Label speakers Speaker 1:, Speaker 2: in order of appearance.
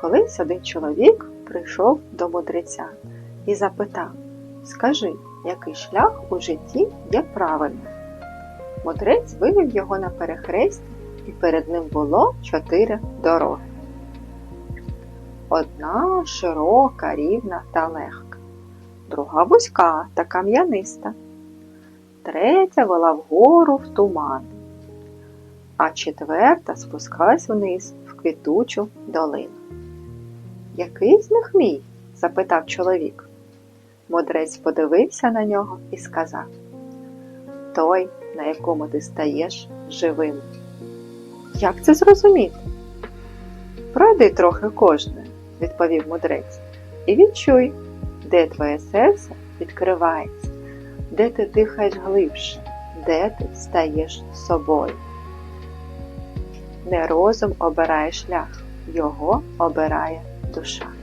Speaker 1: Колись один чоловік прийшов до мудреця і запитав Скажи, який шлях у житті є правильним? Мудрець вивів його на перехрестя, і перед ним було чотири дороги. Одна широка, рівна та легка, друга вузька та кам'яниста, третя вела вгору в туман, а четверта спускалась вниз в квітучу долину. Який з них мій? запитав чоловік. Мудрець подивився на нього і сказав Той, на якому ти стаєш живим. Як це зрозуміти? Пройди трохи кожне, відповів мудрець, і відчуй, де твоє серце відкривається, де ти дихаєш глибше, де ти стаєш собою. Не розум обирає шлях, його обирає душа.